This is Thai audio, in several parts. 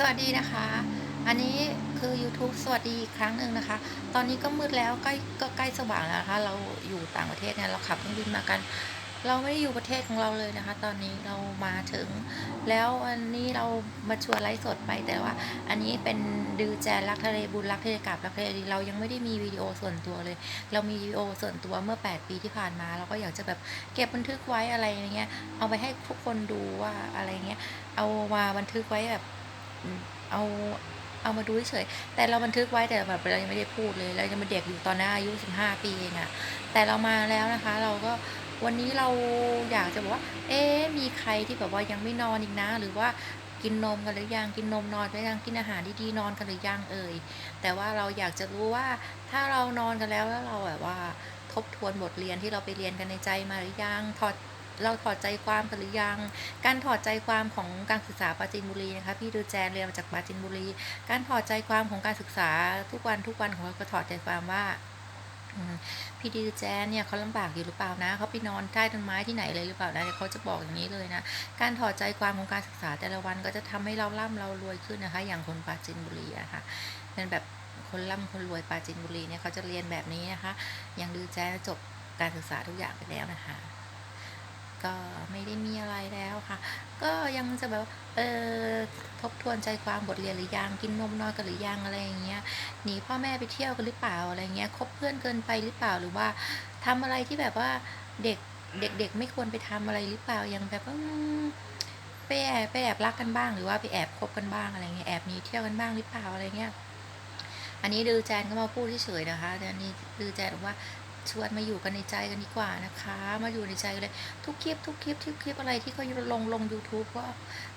สวัสดีนะคะ อันนี้คือ YouTube สวัสดีอีกครั้งหนึ่งนะคะ ตอนนี้ก็มืดแล้วใกล้ก็ใกล้สว่างแล้วนะคะ เราอยู่ต่างประเทศเนี่ยเราขับเครื่องบินมากัน เราไม่ได้อยู่ประเทศของเราเลยนะคะ ตอนนี้เรามาถึง แล้วอันนี้เรามาชวนไลฟ์สดไปแต่ว่า อันนี้เป็นดูแจรักทะเลบุญรักทะเลกลับรักทะเลดีเรายังไม่ได้มีวิดีโอส่วนตัวเลย เรามีวิดีโอส่วนตัวเมื่อ 8 ปีที่ผ่านมา เราก็อยากจะแบบเก็บบันทึกไว้อะไรอย่างเงี้ยเอาไปให้ทุกคนดูว่าอะไรเงี้ยเอามาบันทึกไว้แบบ เอาเอามาดูเฉยแต่เราบันทึกไว้แต่แบบเรายังไม่ได้พูดเลยเรายังเป็นเด็กอยู่ตอนนั้นอายุ15ปีเองอะแต่เรามาแล้วนะคะ เราก็วันนี้เราอยากจะบอกว่า เอ๊มีใครที่แบบว่ายังไม่นอนอีกนะ หรือว่ากินนมกันหรือยังกินนมนอนไปยังกินอาหารดีๆนอนกันหรือยังเอ่ยแต่ว่าเราอยากจะรู้ว่าถ้าเรานอนกันแล้วแล้วเราแบบว่า ทบทวนบทเรียนที่เราไปเรียนกันในใจมาหรือยังถอด เราถอดใจความกันหรือยัง การถอดใจความของการศึกษาปราจีนบุรีนะคะพี่ดูแจนเรียนมาจากปราจีนบุรี การถอดใจความของการศึกษาทุกวันทุกวันของเราก็ถอดใจความว่าพี่ดีแจนเนี่ยเขาลำบากอยู่หรือเปล่านะเขาไปนอนใต้ต้นไม้ที่ไหนเลยหรือเปล่านะเขาจะบอกอย่างนี้เลยนะ การถอดใจความของการศึกษาแต่ละวันก็จะทำให้เราร่ำเรารวยขึ้นนะคะ อย่างคนปราจีนบุรีอะค่ะเป็นแบบคนร่ำคนรวยปราจีนบุรีเนี่ยเขาจะเรียนแบบนี้นะคะ อย่างดูแจนจบการศึกษาทุกอย่างไปแล้วนะคะ ก็ไม่ได้มีอะไรแล้วค่ะ ก็ยังจะแบบเออทบทวนใจความบทเรียนหรือยังกินนมนอนกันหรือยังอะไรอย่างเงี้ยหนีพ่อแม่ไปเที่ยวกันหรือเปล่าอะไรเงี้ยคบเพื่อนเกินไปหรือเปล่าหรือว่าทำอะไรที่แบบว่าเด็กเด็กๆไม่ควรไปทำอะไรหรือเปล่าย่างแบบอืมไปแอบไปแอบรักกันบ้างหรือว่าไปแอบคบกันบ้างอะไรเงี้ยแอบหนีเที่ยวกันบ้างหรือเปล่าอะไรเงี้ยอันนี้ดือแจนก็มาพูดเฉยๆนะคะแต่อันนี้ดือแจนบอกว่า ชวนมาอยู่กันในใจกันดีกว่านะคะ มาอยู่ในใจกันเลย ทุกคลิปทุกคลิปทุกคลิปอะไรที่เขาลงลง YouTube ก็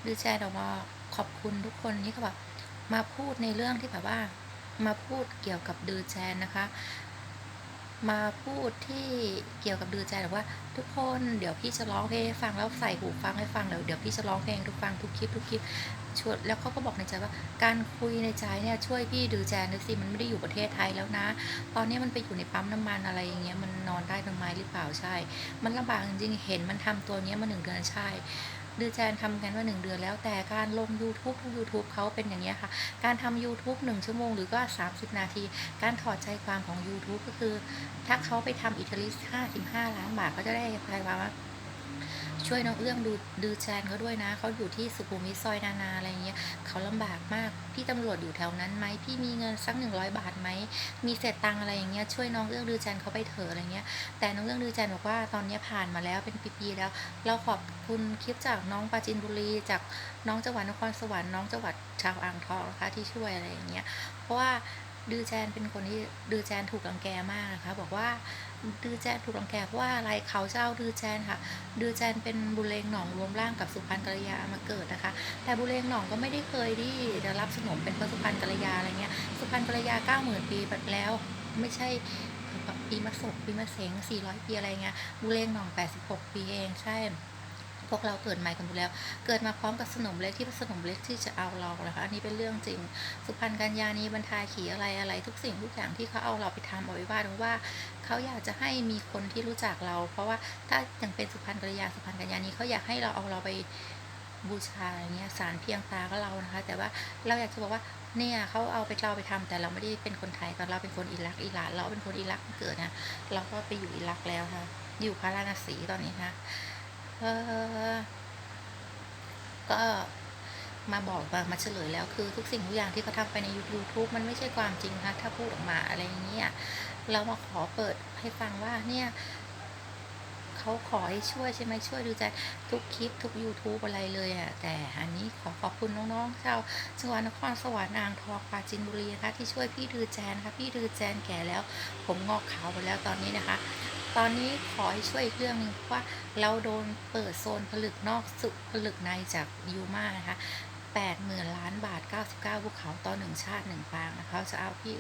ดือแจนออกมาขอบคุณทุกคนที่เขาแบบมาพูดในเรื่องที่แบบว่ามาพูดเกี่ยวกับดือแจนนะคะ มาพูดที่เกี่ยวกับดือแจนบอว่า ทุกคนเดี๋ยวพี่จะร้องเพลงให้ฟังแล้วใส่หูฟังให้ฟังเดี๋ยวเดี๋ยวพี่จะร้องเพลงทุกฟังทุกคลิปทุกคลิปชวนแล้วเขาก็บอกในใจว่าการคุยในใจเนี่ยช่วยพี่ดือแจนึกสิมันไม่ได้อยู่ประเทศไทยแล้วนะ ตอนนี้มันไปอยู่ในปั๊มน้ำมันอะไรอย่างเงี้ยมันนอนได้ทำไมหรือเปล่าใช่ มันลำบากจริงๆเห็นมันทำตัวเนี้ยมาหนึ่งเดือนใช่ ดือแจนทำกันว่าหนึ่งเดือนแล้วแต่การลง YouTube ทุก YouTube เขาเป็นอย่างนี้ค่ะ การทำ YouTube หนึ่งชั่วโมงหรือก็ 30 นาที การถอดใจความของ YouTube ก็คือ ถ้าเขาไปทำอิตาลี55 ล้านบาทเขาจะได้ภายว่า ช่วยน้องเอื้องดูดูแจนเขาด้วยนะ เขาอยู่ที่สุขุมวิทซอยนานาอะไรเงี้ยเขาลำบากมาก พี่ตำรวจอยู่แถวนั้นไหมพี่มีเงินสักหนึ่งร้อยบาทไหม มีเศษตังอะไรอย่างเงี้ยช่วยน้องเอื้องดูแจนเขาไปเถอะอะไรเงี้ย แต่น้องเอื้องดูแจนบอกว่าตอนนี้ผ่านมาแล้วเป็นปีๆแล้ว เราขอบคุณคลิปจากน้องปาจินบุรี จากน้องจังหวัดนครสวรรค์น้องจังหวัดชาวอ่างทองนะคะที่ช่วยอะไรอย่างเงี้ย เพราะว่า ดือแจนเป็นคนที่ดือแจนถูกรังแกมากนะคะ บอกว่าดือแจนถูกรังแกเพราะว่าอะไรเขาเจ้าดือแจนค่ะ ดือแจนเป็นบุเรงหนองรวมร่างกับสุพรรณกัลยามาเกิดนะคะ แต่บุเรงหนองก็ไม่ได้เคยที่จะรับสนมเป็นพระสุพรรณกัลยาอะไรเงี้ย สุพรรณกัลยาเก้าหมื่นปีแล้วไม่ใช่ปีมะศกปีมะเสงสี่ร้อยปีอะไรเงี้ยบุเรงหนองแปดสิบหกปีเองใช่ พวกเราเกิดใหม่กันหมดแล้ว เกิดมาพร้อมกับสนมเล็กที่สนมเล็กที่จะเอาเรานะคะ อันนี้เป็นเรื่องจริง สุพรรณกัญญานีบรรทายขี่อะไรอะไร ทุกสิ่งทุกอย่างที่เขาเอาเราไปทำเอาไว้ว่าเพราะว่า เขาอยากจะให้มีคนที่รู้จักเรา เพราะว่าถ้าอย่างเป็นสุพรรณกัญญาสุพรรณกัญญานีเขาอยากให้เราเอาเราไปบูชาอย่างเงี้ยสารเพียงตาก็เรานะคะ แต่ว่าเราอยากจะบอกว่าเนี่ยเขาเอาไปเราไปทำแต่เราไม่ได้เป็นคนไทยตอนเราเป็นคนอิรักอิหร่านเราเป็นคนอิรักเกิดนะเราก็ไปอยู่อิรักแล้วค่ะ อยู่พาราณสีตอนนี้นะ เออก็มาบอกมามาเฉลยแล้วคือทุกสิ่งทุกอย่างที่เขาทำไปใน YouTube มันไม่ใช่ความจริงนะถ้าพูดออกมาอะไรอย่างเงี้ยเรามาขอเปิดให้ฟังว่าเนี่ยเขาขอให้ช่วยใช่ไหมช่วยดูใจทุกคลิปทุก YouTube อะไรเลยอะแต่อันนี้ขอขอบคุณน้องๆชาวจังหวัดนครสวรรค์อ่างทองปราจีนบุรีนะคะที่ช่วยพี่ดือแจนนะคะพี่ดือแจนแก่แล้ว ผมงอกขาวไปแล้วตอนนี้นะคะ ตอนนี้ขอให้ช่วยอีกเรื่องหนึงเพราะว่าเราโดนเปิดโซนผลึกนอกสุผลึกในจากยูมานะคะแปดหมื่นล้านบาท 99ภูเขาต่อหนึ่งชาติหนึ่งปางนะคะเขาจะเอาพี่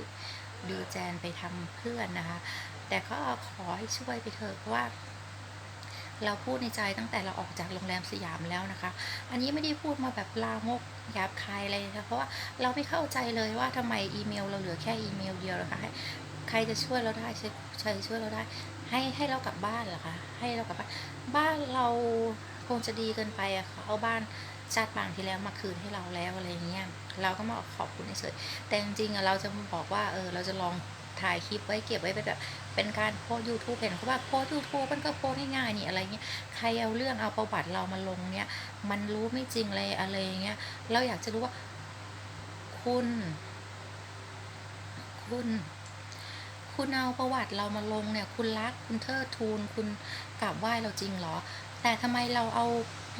ดูแจนไปทำเพื่อนนะคะ แต่ก็ขอให้ช่วยไปเถอะเพราะว่า เราพูดในใจตั้งแต่เราออกจากโรงแรมสยามแล้วนะคะ อันนี้ไม่ได้พูดมาแบบลามกหยาบคายอะไรนะคะเพราะว่าเราไม่เข้าใจเลยว่าทำไมอีเมล เราเหลือแค่อีเมลเดียวนะคะใครจะช่วยเราได้ใครใครช่วยเราได้ ให้ให้เรากลับบ้านเหรอคะให้เรากลับบ้านบ้านเราคงจะดีเกินไปอะค่ะเอาบ้านชาติปางที่แล้วมาคืนให้เราแล้วอะไรเงี้ยเราก็มาขอบคุณเฉยแต่จริงๆอะเราจะบอกว่าเออเราจะลองถ่ายคลิปไว้เก็บไว้เป็นแบบเป็นการโพสยูทูบเห็นเขาว่าโพสยูทูบมันก็โพสง่ายๆนี่อะไรเงี้ยใครเอาเรื่องเอาประวัติเรามาลงเนี่ยมันรู้ไม่จริงเลยอะไรอย่างเงี้ยเราอยากจะรู้ว่าคุณ คุณ คุณเอาประวัติเรามาลงเนี่ย คุณรักคุณเทิดทูน คุณกราบไหว้เราจริงเหรอ แต่ทำไมเราเอา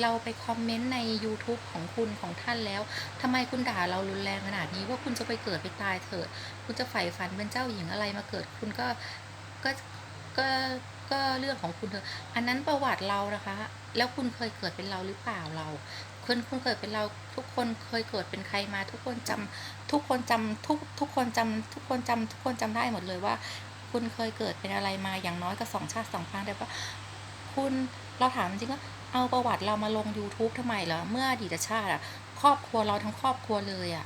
เราไปคอมเมนต์ใน YouTube ของคุณของท่านแล้วทำไมคุณด่าเรารุนแรงขนาดนี้ว่าคุณจะไปเกิดไปตายเถิด คุณจะใฝ่ฝันเป็นเจ้าหญิงอะไรมาเกิด คุณก็ก็ก็ก็เรื่องของคุณเถอะ อันนั้นประวัติเรานะคะ แล้วคุณเคยเกิดเป็นเราหรือเปล่าเรา คุณคุณเกิดเป็นเราทุกคนเคยเกิดเป็นใครมาทุกคนจำทุกคนจำทุกทุกคนจำทุกคนจำทุกคนจำได้หมดเลยว่า คุณเคยเกิดเป็นอะไรมาอย่างน้อยก็สองชาติสองครั้งแต่ว่าคุณเราถามจริงว่าเอาประวัติเรามาลง YouTube ทำไมเหรอเมื่ออดีตชาติอะครอบครัวเราทั้งครอบครัวเลยอะ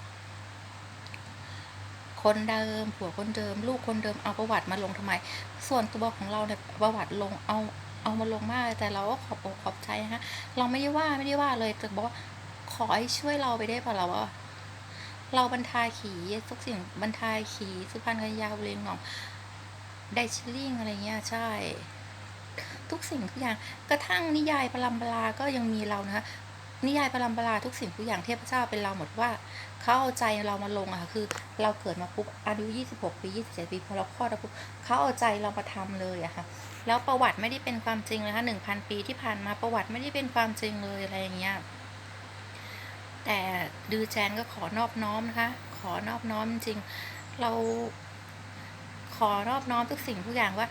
คนเดิมผัวคนเดิม ลูกคนเดิมเอาประวัติมาลงทำไม ส่วนตัวของเราเนี่ยประวัติลงเอา เอามาลงมากแต่เราก็ขอบอกขอบใจนะคะเราไม่ได้ว่าไม่ได้ว่าเลยแต่บอกว่าขอให้ช่วยเราไปได้ป่ะเราว่าเราบรรทายขี่ทุกสิ่งบรรทายขี่สุพรรณกัญญาบุเรงหนองไดชิลลิ่งอะไรเงี้ยใช่ ทุกสิ่งทุกอย่างกระทั่งนิยายปรัมปราก็ยังมีเรานะคะนิยายปรัมปราทุกสิ่งทุกอย่างเทพเจ้าเป็นเราหมดว่าเขาเอาใจเรามาลงอะค่ะคือเราเกิดมาปุ๊บอายุ 26 ปี 27 ปีพอเราคลอดแล้วปุ๊บเขาเอาใจเรามาทำเลยอะค่ะ แล้วประวัติไม่ได้เป็นความจริงเลยค่ะ1,000ปีที่ผ่านมาประวัติไม่ได้เป็นความจริงเลยอะไรอย่างเงี้ยแต่ดือแจนก็ขอนอบน้อมนะคะ ขอนอบน้อมจริง เราขอนอบน้อมทุกสิ่งทุกอย่างว่า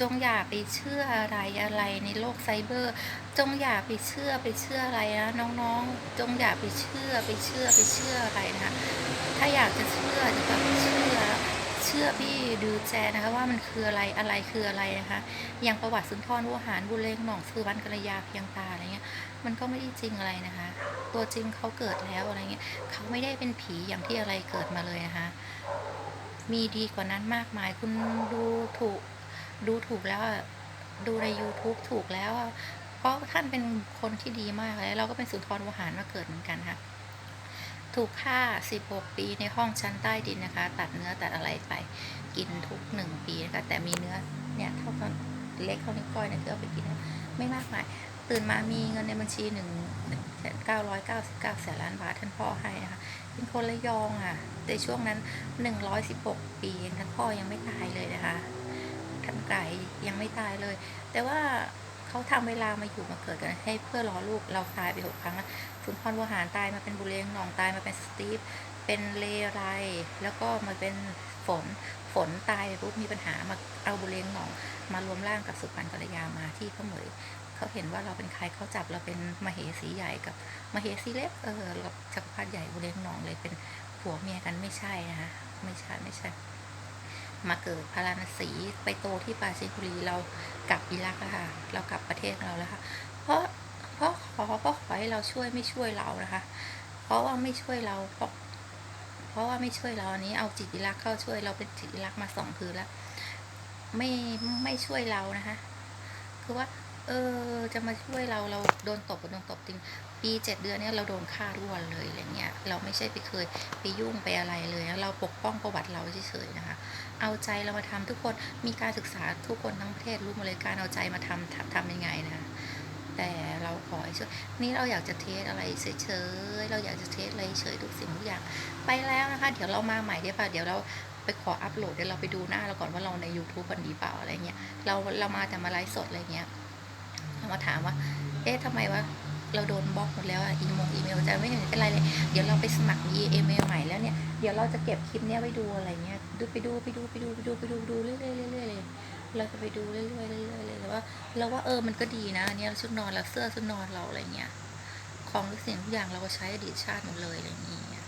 จงอย่าไปเชื่ออะไรอะไรในโลกไซเบอร์ จงอย่าไปเชื่อไปเชื่ออะไรนะน้องๆ จงอย่าไปเชื่อไปเชื่อไปเชื่ออะไรนะคะถ้าอยากจะเชื่อจะแบบเชื่อ ชื่อพี่ดูแจนะคะว่ามันคืออะไรอะไรคืออะไรนะคะอย่างประวัติสุนทรวหารบุเรงหนองสุวรรณกัลยาเพียงตาอะไรเงี้ยมันก็ไม่ได้จริงอะไรนะคะ ตัวจริงเขาเกิดแล้วอะไรเงี้ยเขาไม่ได้เป็นผีอย่างที่อะไรเกิดมาเลยนะคะมีดีกว่านั้นมากมายคุณดูถูกดูถูกแล้วดูใน YouTube ถูกแล้ว เพราะท่านเป็นคนที่ดีมากเลยเราก็เป็นสุนทรวหารมาเกิดเหมือนกันค่ะ ถูกฆ่า 16 ปีในห้องชั้นใต้ดินนะคะ ตัดเนื้อตัดอะไรไป กินทุกหนึ่งปีนะคะ แต่มีเนื้อเนี่ยเท่ากันเล็กเท่านิ้วก้อยเนี่ยคือเอาไปกินไม่มากมาย ตื่นมามีเงินในบัญชีหนึ่งเก้าร้อยเก้าสิบเก้าแสนล้านบาทท่านพ่อให้นะคะ เป็นคนระยองอะ ในช่วงนั้นหนึ่งร้อยสิบหกปีท่านพ่อยังไม่ตายเลยนะคะ ท่านไก่ยังไม่ตายเลย แต่ว่า เขาทำเวลามาอยู่มาเกิดกันให้เพื่อรอลูกเราตายไปหกครั้งแล้วสุนทรวหารตายมาเป็นบุเรงหนองตายมาเป็นสตีฟเป็นเลไรแล้วก็มาเป็นฝนฝนตายไปปุ๊บมีปัญหามาเอาบุเรงหนอง มารวมร่างกับสุพรรณกัลยามาที่เขาเหมยเขาเห็นว่าเราเป็นใครเขาจับเราเป็นมเหสีใหญ่กับมเหสีเล็กเออเราจักรพรรดิใหญ่บุเรงหนองเลยเป็นผัวเมียกันไม่ใช่นะคะไม่ใช่ไม่ใช่ มาเกิดพาราณสีไปโตที่ปาซิคุรีเรากลับอิรักแล้วค่ะ เรากลับประเทศเราแล้วค่ะ เพราะเพราะขอเพราะขอให้เราช่วยไม่ช่วยเรานะคะ เพราะว่าไม่ช่วยเราเพราะเพราะว่าไม่ช่วยเราอันนี้เอาจิตอิรักเข้าช่วยเราเป็นจิตอิรักมาสองคืนแล้ว ไม่ไม่ช่วยเรานะคะ คือว่า เออ จะมาช่วยเราเราโดนตบโดนตบจริง ปีเจ็ดเดือนเนี้ยเราโดนฆ่าทุกวันเลยอะไรเงี้ยเราไม่ใช่ไปเคยไปยุ่งไปอะไรเลยเราปกป้องประวัติเราเฉยๆนะคะ เอาใจเรามาทำทุกคนมีการศึกษาทุกคนทั้งประเทศรู้หมาเลยการเอาใจมาทำทำยังไงนะแต่เราขอให้ช่วยนี่เราอยากจะเทสอะไรเฉยๆเราอยากจะเทสอะไรเฉยทุกสิ่งทุกอย่างไปแล้วนะคะ เดี๋ยวเรามาใหม่เดี๋ยวป่ะเดี๋ยวเราไปขออัปโหลดเดี๋ยวเราไปดูหน้าเราก่อนว่าเราใน YouTube มันดีเปล่าอะไรเงี้ยเราเรามาแต่มาไลฟ์สดอะไรเงี้ย มาถามว่า เอ๊ะทำไมวะเราโดนบล็อกหมดแล้วอะอีโมงอีเมลจะไม่เห็นเป็นไรเลย เดี๋ยวเราไปสมัครอีเมลใหม่แล้วเนี่ย เดี๋ยวเราจะเก็บคลิปเนี้ยไว้ดูอะไรเงี้ย ดูไปดูไปดูไปดูไปดูไปดูดูเรื่อยๆเรื่อยๆเลย เราจะไปดูเรื่อยๆเรื่อยๆเลยแล้วว่าเราว่าเออมันก็ดีนะอันเนี้ยชุดนอนเราเสื้อชุดนอนเราอะไรเงี้ย ของทุกสิ่งทุกอย่างเราก็ใช้อดีตชาติหมดเลยอะไรอย่างเงี้ย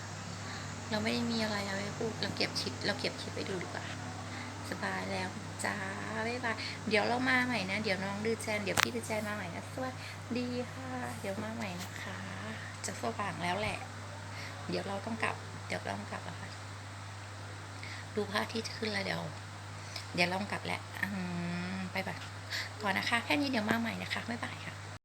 เราไม่ได้มีอะไรเอาไว้พูดเราเก็บคลิปเราเก็บคลิปไปดูดีกว่า สบายแล้ว จ้าบ๊ายบายเดี๋ยวเรามาใหม่นะ เดี๋ยวน้องดือแจนเดี๋ยวพี่ดือแจนมาใหม่นะสวัสดีค่ะ เดี๋ยวมาใหม่นะคะ จะสว่างแล้วแหละ เดี๋ยวเราต้องกลับ เดี๋ยวเราต้องกลับแล้วค่ะดูพระอาทิตย์ขึ้นแล้วเดี๋ยว เดี๋ยวเราต้องกลับแล้วอืมไปบ่ายก่อนนะคะ แค่นี้เดี๋ยวมาใหม่นะคะบ๊ายบายค่ะ